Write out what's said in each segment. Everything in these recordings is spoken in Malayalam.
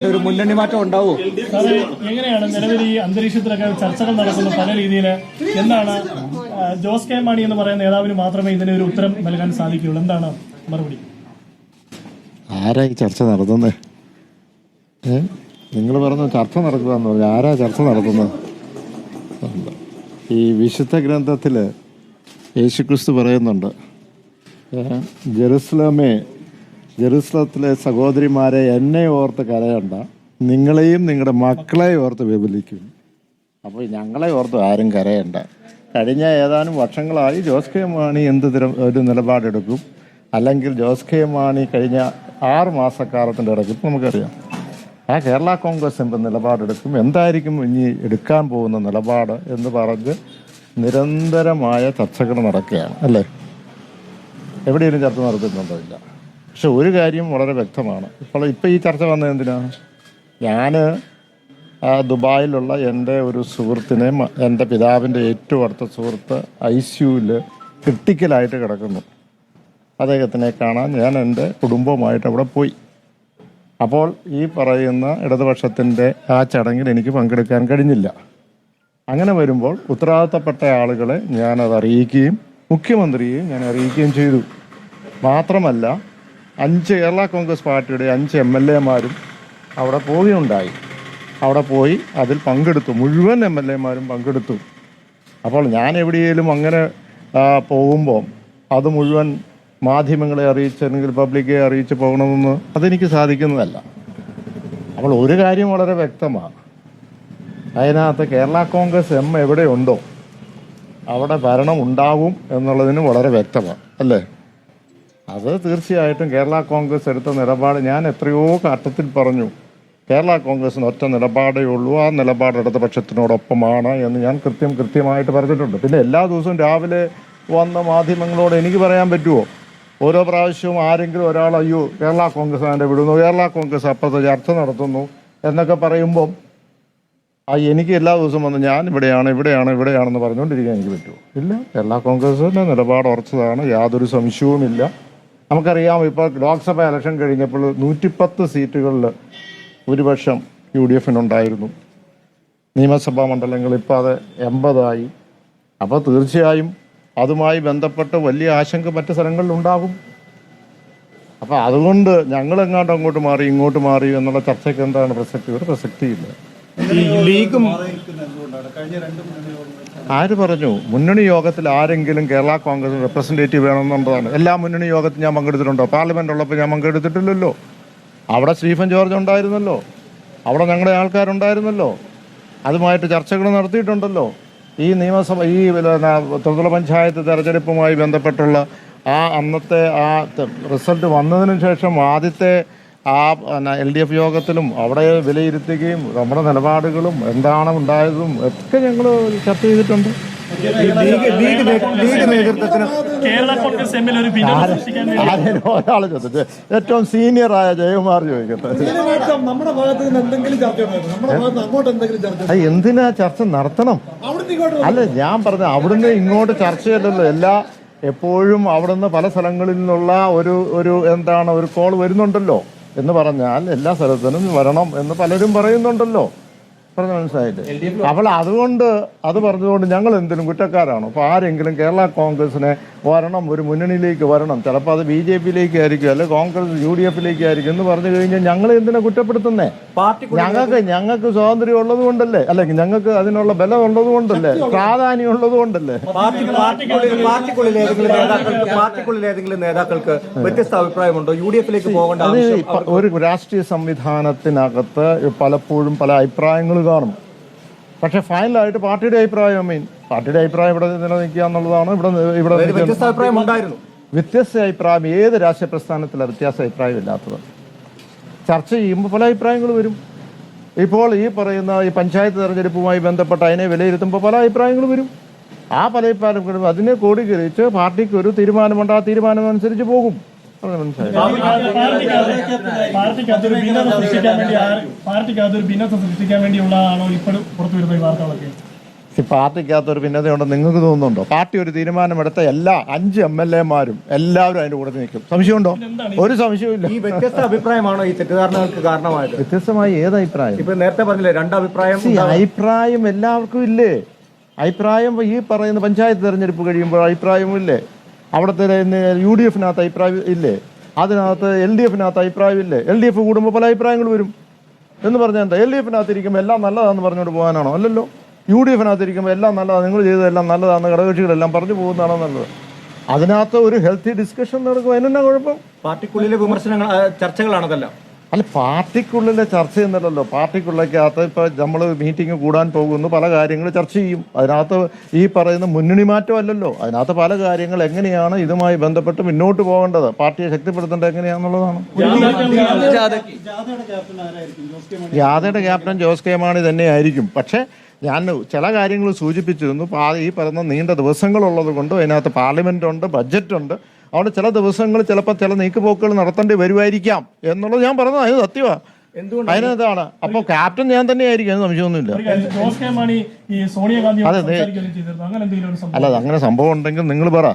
ഒരു മുന്നണി മാറ്റം ഉണ്ടാവോ? സാറേ എങ്ങനെയാണ് നിലവിൽ ഈ അന്തരീക്ഷത്തിലൊക്കെ ചർച്ചകൾ നടക്കുന്ന പല രീതിയിൽ എന്താണ് ജോസ് കെ മാണി എന്ന് പറയുന്ന നേതാവിന് മാത്രമേ ഇതിന് ഒരു ഉത്തരം നൽകാൻ സാധിക്കുകയുള്ളൂ? എന്താണ് മറുപടി? ആരാ ഈ ചർച്ച നടത്തുന്നത് നിങ്ങൾ പറഞ്ഞു ചർച്ച നടക്കുക എന്ന് പറഞ്ഞു ആരാ ചർച്ച നടത്തുന്നത് ഈ വിശുദ്ധ ഗ്രന്ഥത്തിൽ യേശുക്രിസ്തു പറയുന്നുണ്ട് ജെറുസലേമേ ജെറുസലത്തിലെ സഹോദരിമാരെ എന്നെ ഓർത്ത് കരയണ്ട. നിങ്ങളെയും നിങ്ങളുടെ മക്കളെ ഓർത്ത് വിപലിക്കും. അപ്പോൾ ഞങ്ങളെ ഓർത്ത് ആരും കരയണ്ട. കഴിഞ്ഞ ഏതാനും വർഷങ്ങളായി ജോസ് കെ മാണി എന്ത് ഒരു നിലപാടെടുക്കും? അല്ലെങ്കിൽ ജോസ് കെ മാണി കഴിഞ്ഞ ആറ് മാസക്കാലത്തിന്റെ ഇടയ്ക്ക് നമുക്കറിയാം. ആ കേരള കോൺഗ്രസ് എന്ത് നിലപാടെടുക്കും? എന്തായിരിക്കും ഇനി എടുക്കാൻ പോകുന്ന നിലപാട് എന്ന് പറഞ്ഞ് നിരന്തരമായ ചർച്ചകൾ നടക്കുകയാണ് അല്ലേ? എവിടെയെങ്കിലും ചർച്ച നടത്തുന്നുണ്ടോ ഇല്ല? പക്ഷെ ഒരു കാര്യം വളരെ വ്യക്തമാണ്. ഇപ്പോൾ ഇപ്പോൾ ഈ ചർച്ച വന്നത് എന്തിനാണ് ഞാൻ ദുബായിലുള്ള എന്റെ ഒരു സുഹൃത്തിനെ എന്റെ പിതാവിന്റെ ഏറ്റവും അടുത്ത സുഹൃത്ത് ഐ സിയുവിൽ ക്രിട്ടിക്കലായിട്ട് കിടക്കുന്നു. അദ്ദേഹത്തിനെ കാണാൻ ഞാൻ എന്റെ കുടുംബവുമായിട്ട് അവിടെ പോയി. അപ്പോൾ ഈ പറയുന്ന ഇടതുപക്ഷത്തിന്റെ ആ ചടങ്ങിൽ എനിക്ക് പങ്കെടുക്കാൻ കഴിഞ്ഞില്ല. അങ്ങനെ വരുമ്പോൾ ഉത്തരവാദിത്തപ്പെട്ട ആളുകളെ ഞാനത് അറിയിക്കുകയും മുഖ്യമന്ത്രിയെയും ഞാൻ അറിയിക്കുകയും ചെയ്തു. മാത്രമല്ല അഞ്ച് കേരള കോൺഗ്രസ് പാർട്ടിയുടെ അഞ്ച് എം എൽ എമാരും അവിടെ പോവുകയുണ്ടായി. അവിടെ പോയി അതിൽ പങ്കെടുത്തു. മുഴുവൻ എം എൽ എമാരും പങ്കെടുത്തു. അപ്പോൾ ഞാൻ എവിടെയെങ്കിലും അങ്ങനെ പോകുമ്പോൾ അത് മുഴുവൻ മാധ്യമങ്ങളെ അറിയിച്ച് അല്ലെങ്കിൽ പബ്ലിക്കെ അറിയിച്ച് പോകണമെന്ന് അതെനിക്ക് സാധിക്കുന്നതല്ല. അപ്പോൾ ഒരു കാര്യം വളരെ വ്യക്തമാണ് അതിനകത്ത് കേരള കോൺഗ്രസ് എം എവിടെയുണ്ടോ അവിടെ ഭരണം ഉണ്ടാവും എന്നുള്ളതിന് വളരെ വ്യക്തമാണ് അല്ലേ? അത് തീർച്ചയായിട്ടും കേരള കോൺഗ്രസ് എടുത്ത നിലപാട് ഞാൻ എത്രയോ ഘട്ടത്തിൽ പറഞ്ഞു. കേരള കോൺഗ്രസിന് ഒറ്റ നിലപാടേ ഉള്ളൂ ആ നിലപാട് ഇടതുപക്ഷത്തിനോടൊപ്പമാണ് എന്ന് ഞാൻ കൃത്യം കൃത്യമായിട്ട് പറഞ്ഞിട്ടുണ്ട്. പിന്നെ എല്ലാ ദിവസവും രാവിലെ വന്ന മാധ്യമങ്ങളോട് എനിക്ക് പറയാൻ പറ്റുമോ ഓരോ പ്രാവശ്യവും ആരെങ്കിലും ഒരാൾ അയ്യോ കേരള കോൺഗ്രസ് അതിന്റെ വിടുന്നു കേരള കോൺഗ്രസ് അപ്പുറത്ത് ചർച്ച നടത്തുന്നു എന്നൊക്കെ പറയുമ്പം ആ എനിക്ക് എല്ലാ ദിവസവും വന്ന് ഞാൻ ഇവിടെയാണ് ഇവിടെയാണ് ഇവിടെയാണെന്ന് പറഞ്ഞുകൊണ്ടിരിക്കാൻ എനിക്ക് പറ്റുമോ ഇല്ല കേരള കോൺഗ്രസിന്റെ നിലപാട് ഉറച്ചതാണ് യാതൊരു സംശയവുമില്ല. നമുക്കറിയാം ഇപ്പോൾ ലോക്സഭ ഇലക്ഷൻ കഴിഞ്ഞപ്പോൾ നൂറ്റിപ്പത്ത് സീറ്റുകളിൽ ഭൂരിപക്ഷം യു ഡി എഫിനുണ്ടായിരുന്നു നിയമസഭാ മണ്ഡലങ്ങൾ ഇപ്പോൾ അത് എൺപതായി. അപ്പോൾ തീർച്ചയായും അതുമായി ബന്ധപ്പെട്ട് വലിയ ആശങ്ക മറ്റ് സ്ഥലങ്ങളിൽ ഉണ്ടാകും അപ്പോൾ അതുകൊണ്ട് ഞങ്ങളെങ്ങാണ്ട് അങ്ങോട്ട് മാറി ഇങ്ങോട്ട് മാറി എന്നുള്ള ചർച്ചയ്ക്ക് എന്താണ് പ്രസക്തി? ഒരു പ്രസക്തിയില്ല. ഈ ലീഗും ആര് പറഞ്ഞു? മുന്നണി യോഗത്തിൽ ആരെങ്കിലും കേരള കോൺഗ്രസ് റെപ്രസെന്റേറ്റീവ് വേണമെന്നുള്ളതാണ്. എല്ലാ മുന്നണി യോഗത്തിൽ ഞാൻ പങ്കെടുത്തിട്ടുണ്ടോ? പാർലമെന്റ് ഉള്ളപ്പോൾ ഞാൻ പങ്കെടുത്തിട്ടില്ലല്ലോ. അവിടെ സ്റ്റീഫൻ ജോർജ് ഉണ്ടായിരുന്നല്ലോ. അവിടെ ഞങ്ങളുടെ ആൾക്കാരുണ്ടായിരുന്നല്ലോ. അതുമായിട്ട് ചർച്ചകൾ നടത്തിയിട്ടുണ്ടല്ലോ. ഈ നിയമസഭ ഈ ത്രിതല പഞ്ചായത്ത് തെരഞ്ഞെടുപ്പുമായി ബന്ധപ്പെട്ടുള്ള ആ അന്നത്തെ ആ റിസൾട്ട് വന്നതിന് ശേഷം ആദ്യത്തെ ആ എൽ ഡി എഫ് യോഗത്തിലും അവിടെ വിലയിരുത്തുകയും നമ്മുടെ നിലപാടുകളും എന്താണ് ഉണ്ടായതും ഒക്കെ ഞങ്ങൾ ചർച്ച ചെയ്തിട്ടുണ്ട്. ഒരാൾ ചോദിച്ചു ഏറ്റവും സീനിയറായ ജയകുമാർ ചോദിക്കട്ടെ. ഇതിനകത്ത് നമ്മുടെ ഭാഗത്ത് എന്തെങ്കിലും ചർച്ച ഉണ്ടായിരുന്നു നമ്മുടെ ഭാഗത്ത് അങ്ങോട്ട് എന്തെങ്കിലും ചർച്ച അത് എന്തിനാ ചർച്ച നടത്തണം? അല്ല ഞാൻ പറഞ്ഞ അവിടുന്ന് ഇങ്ങോട്ട് ചർച്ചയല്ലല്ലോ. എല്ലാ എപ്പോഴും അവിടുന്ന് പല സ്ഥലങ്ങളിൽ നിന്നുള്ള ഒരു ഒരു എന്താണ് ഒരു കോൾ വരുന്നുണ്ടല്ലോ. എന്ന് പറഞ്ഞാൽ എല്ലാ സ്ഥലത്തിനും വരണം എന്ന് പലരും പറയുന്നുണ്ടല്ലോ. പറഞ്ഞ മനസ്സിലായില്ലേ? അപ്പോൾ അതുകൊണ്ട് അത് പറഞ്ഞതുകൊണ്ട് ഞങ്ങൾ എന്തിനും കുറ്റക്കാരാണോ. അപ്പോൾ ആരെങ്കിലും കേരള കോൺഗ്രസിനെ വരണം ഒരു മുന്നണിയിലേക്ക് വരണം. ചിലപ്പോൾ അത് ബി ജെ പിയിലേക്ക് ആയിരിക്കും അല്ലെ കോൺഗ്രസ് യു ഡി എഫിലേക്ക് ആയിരിക്കും എന്ന് പറഞ്ഞു കഴിഞ്ഞാൽ ഞങ്ങൾ എന്തിനാ കുറ്റപ്പെടുത്തുന്നേ? ഞങ്ങൾക്ക് ഞങ്ങൾക്ക് സ്വാതന്ത്ര്യം ഉള്ളത് കൊണ്ടല്ലേ അല്ലെങ്കിൽ ഞങ്ങൾക്ക് അതിനുള്ള ബലം ഉള്ളത്. കൊണ്ടല്ലേ പ്രാധാന്യം ഉള്ളത് കൊണ്ടല്ലേ പാർട്ടിക്കുള്ളിൽ ഏതെങ്കിലും നേതാക്കൾക്ക് വ്യത്യസ്ത അഭിപ്രായമുണ്ടോ? യു ഡി എഫിലേക്ക് പോകേണ്ട അത് ഒരു രാഷ്ട്രീയ സംവിധാനത്തിനകത്ത് പലപ്പോഴും പല അഭിപ്രായങ്ങൾ കാണും. പക്ഷെ ഫൈനലായിട്ട് പാർട്ടിയുടെ അഭിപ്രായം മീൻ പാർട്ടിയുടെ അഭിപ്രായം ഇവിടെ നിലനിൽക്കുക എന്നുള്ളതാണ് ഇവിടെ ഇവിടെ വ്യത്യസ്ത അഭിപ്രായം ഏത് രാഷ്ട്രീയ പ്രസ്ഥാനത്തിലെ വ്യത്യാസ അഭിപ്രായം ഇല്ലാത്തത് ചർച്ച ചെയ്യുമ്പോൾ പല അഭിപ്രായങ്ങൾ വരും. ഇപ്പോൾ ഈ പറയുന്ന ഈ പഞ്ചായത്ത് തെരഞ്ഞെടുപ്പുമായി ബന്ധപ്പെട്ട് അതിനെ വിലയിരുത്തുമ്പോൾ പല അഭിപ്രായങ്ങൾ വരും. ആ പല അഭിപ്രായങ്ങളും അതിനെ കോടീകരിച്ച് പാർട്ടിക്ക് ഒരു തീരുമാനമുണ്ട് ആ തീരുമാനം അനുസരിച്ച് പോകും. പാർട്ടിക്ക് അതൊരു ഭിന്നത സൃഷ്ടിക്കാൻ വേണ്ടി ആര്- പാർട്ടിക്ക് അതൊരു ഭിന്നത സൃഷ്ടിക്കാൻ വേണ്ടിയുള്ളതാണോ ഇപ്പോഴും പുറത്തു വരുന്ന ഈ വാർത്തകളൊക്കെ? ഈ പാർട്ടിക്കകത്ത് ഒരു ഭിന്നതയുണ്ടെന്ന് നിങ്ങൾക്ക് തോന്നുന്നുണ്ടോ? പാർട്ടി ഒരു തീരുമാനമെടുത്ത എല്ലാ അഞ്ച് എം എൽ എമാരും എല്ലാവരും അതിന്റെ കൂടെ നിൽക്കും. സംശയമുണ്ടോ? ഒരു സംശയവും ഈ വ്യത്യസ്ത അഭിപ്രായമാണോ ഈ തെറ്റിദ്ധാരണകൾക്ക് കാരണമായത്? വ്യത്യസ്തമായി ഏത് അഭിപ്രായം? ഇപ്പൊ നേരത്തെ പറഞ്ഞില്ലേ രണ്ട് അഭിപ്രായം അഭിപ്രായം എല്ലാവർക്കും ഇല്ലേ? അഭിപ്രായം ഈ പറയുന്ന പഞ്ചായത്ത് തെരഞ്ഞെടുപ്പ് കഴിയുമ്പോൾ അഭിപ്രായവും ഇല്ലേ? അവിടുത്തെ യു ഡി എഫിനകത്ത് അഭിപ്രായം ഇല്ലേ? അതിനകത്ത് എൽ ഡി എഫിനകത്ത് അഭിപ്രായം ഇല്ലേ? എൽ ഡി എഫ് കൂടുമ്പോൾ പല അഭിപ്രായങ്ങൾ വരും. എന്ന് പറഞ്ഞാൽ എന്താ? എൽ ഡി എഫിനകത്ത് ഇരിക്കുമ്പോൾ എല്ലാം നല്ലതാണെന്ന് പറഞ്ഞുകൊണ്ട് പോകാനാണോ? അല്ലല്ലോ. യു ഡി എഫിനകത്ത് ഇരിക്കുമ്പോൾ എല്ലാം നല്ലതാണ് നിങ്ങൾ ചെയ്തതെല്ലാം നല്ലതാണ് ഘടകകക്ഷികളെല്ലാം പറഞ്ഞു പോകുന്നതാണോ നല്ലത്? അതിനകത്ത് ഒരു ഹെൽത്തി ഡിസ്കഷൻ നടക്കും അതിനെന്നാ കുഴപ്പം? പാർട്ടിക്കുള്ളിലെ വിമർശനങ്ങൾ ചർച്ചകളാണതെല്ലാം. അല്ല പാർട്ടിക്കുള്ളിലെ ചർച്ച ചെയ്യുന്നില്ലല്ലോ പാർട്ടിക്കുള്ളക്കകത്ത് ഇപ്പൊ നമ്മൾ മീറ്റിംഗ് കൂടാൻ പോകുന്നു പല കാര്യങ്ങൾ ചർച്ച ചെയ്യും. അതിനകത്ത് ഈ പറയുന്ന മുന്നണി മാറ്റം അല്ലല്ലോ. അതിനകത്ത് പല കാര്യങ്ങൾ എങ്ങനെയാണ് ഇതുമായി ബന്ധപ്പെട്ട് മുന്നോട്ട് പോകേണ്ടത്? പാർട്ടിയെ ശക്തിപ്പെടുത്തേണ്ടത് എങ്ങനെയാണെന്നുള്ളതാണ് ജാഥയുടെ ക്യാപ്റ്റൻ ജോസ് കെ മാണി തന്നെയായിരിക്കും. പക്ഷേ ഞാൻ ചില കാര്യങ്ങൾ സൂചിപ്പിച്ചിരുന്നു. ഈ പറയുന്ന നീണ്ട ദിവസങ്ങളുള്ളത് കൊണ്ട് അതിനകത്ത് പാർലമെന്റ് ഉണ്ട് ബഡ്ജറ്റ് അതുകൊണ്ട് ചില ദിവസങ്ങൾ ചിലപ്പോൾ ചില നീക്കുപോക്കുകൾ നടത്തേണ്ടി വരുമായിരിക്കാം എന്നുള്ളത് ഞാൻ പറഞ്ഞത് അത് സത്യമാണ് അതിനകത്താണ്. അപ്പൊ ക്യാപ്റ്റൻ ഞാൻ തന്നെയായിരിക്കും അത് സംശയമൊന്നുമില്ല. അതെ, അല്ല അങ്ങനെ സംഭവം ഉണ്ടെങ്കിൽ നിങ്ങൾ പറ.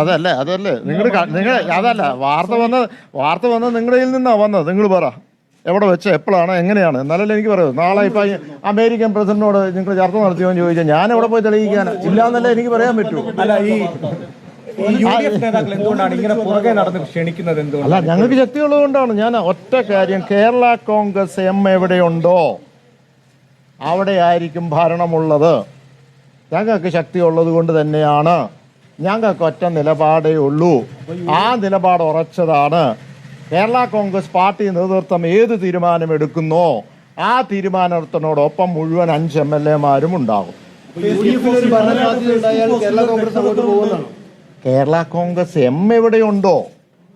അതല്ലേ അതല്ലേ. നിങ്ങൾ നിങ്ങൾ അതല്ല വാർത്ത വന്ന വാർത്ത വന്ന നിങ്ങളുടെ നിന്നാ വന്നത്. നിങ്ങൾ പറ. എവിടെ വെച്ച് എപ്പോഴാണ് എങ്ങനെയാണ്? എന്നാലല്ലേ എനിക്ക് പറയൂ നാളെ ഇപ്പൊ അമേരിക്കൻ പ്രസിഡന്റിനോട് നിങ്ങൾ ചർച്ച നടത്തിയോ എന്ന് ചോദിച്ചാൽ ഞാൻ എവിടെ പോയി തെളിയിക്കാനാ ഇല്ലാന്നല്ലേ എനിക്ക് പറയാൻ പറ്റൂ. അല്ല ഈ എന്തുകൊണ്ടാണ് ഇങ്ങനെ പുറകെ നടന്ന് ക്ഷണിക്കുന്നത് എന്തുകൊണ്ട് അല്ല ഞങ്ങൾക്ക് ശക്തി ഉള്ളതുകൊണ്ടാണ് ഞാൻ ഒറ്റ കാര്യം കേരള കോൺഗ്രസ് എം എവിടെയുണ്ടോ അവിടെ ആയിരിക്കും ഭരണമുള്ളത്. ഞങ്ങൾക്ക് ശക്തിയുള്ളത് കൊണ്ട് തന്നെയാണ്. ഞങ്ങൾക്ക് ഒറ്റ നിലപാടേ ഉള്ളൂ. ആ നിലപാട് ഉറച്ചതാണ്. കേരള കോൺഗ്രസ് പാർട്ടി നേതൃത്വം ഏത് തീരുമാനമെടുക്കുന്നോ ആ തീരുമാനത്തിനോടൊപ്പം മുഴുവൻ അഞ്ച് എം എൽ എമാരും ഉണ്ടാകും. കേരള കോൺഗ്രസ് എം എവിടെയുണ്ടോ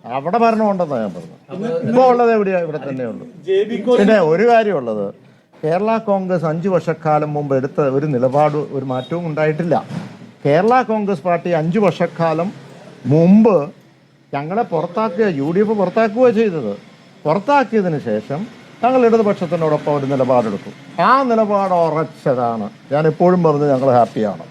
അവിടെ ഭരണമുണ്ടെന്നാണ് ഞാൻ പറഞ്ഞത്. ഇപ്പോൾ ഉള്ളത് എവിടെയാ? ഇവിടെ തന്നെയുള്ളൂ പിന്നെ ഒരു കാര്യമുള്ളത് കേരള കോൺഗ്രസ് അഞ്ചു വർഷക്കാലം മുമ്പ് എടുത്ത ഒരു നിലപാട് ഒരു മാറ്റവും ഉണ്ടായിട്ടില്ല. കേരള കോൺഗ്രസ് പാർട്ടി അഞ്ചു വർഷക്കാലം മുമ്പ് ഞങ്ങളെ പുറത്താക്കുക യു ഡി എഫ് പുറത്താക്കുകയോ ചെയ്തത്. പുറത്താക്കിയതിന് ശേഷം ഞങ്ങൾ ഇടതുപക്ഷത്തിനോടൊപ്പം ഒരു നിലപാടെടുത്തു. ആ നിലപാട് ഉറച്ചതാണ്. ഞാൻ എപ്പോഴും പറഞ്ഞ് ഞങ്ങൾ ഹാപ്പിയാണ്.